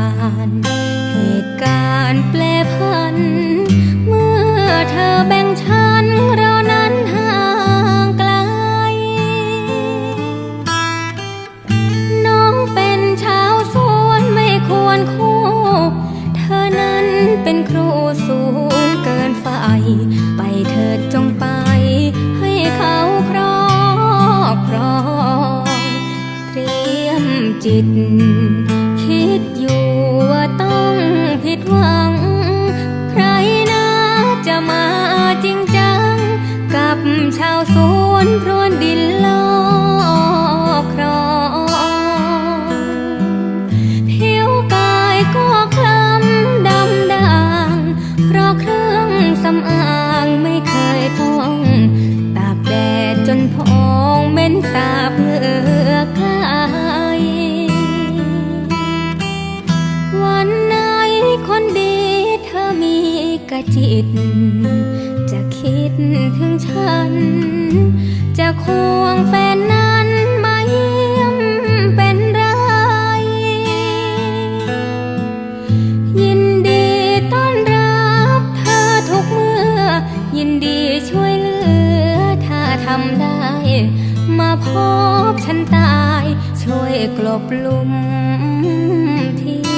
านเหตุการณ์แปลพัน เมื่อเธอแบ่งฉันเรานั้นห่างไกล น้องเป็นชาวสวนไม่ควรคู่ เธอนั้นเป็นครูสูงเกินฝ่าไปเธอจงไป ให้เขาครอบครองเตรียมจิต กับ กะจิต จะคิดถึงฉัน จะควงแฟนนั้นมาเยี่ยมเป็นไร ยินดีต้อนรับเธอทุกเมื่อ ยินดีช่วยเหลือ ถ้าทำได้ มาพบฉันตาย ช่วยกลบลุมที่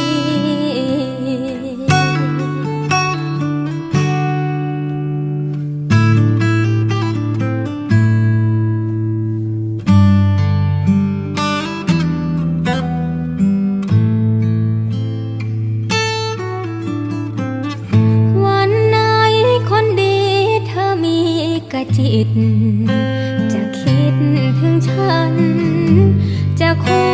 ด จะคิดถึงฉัน จะคุย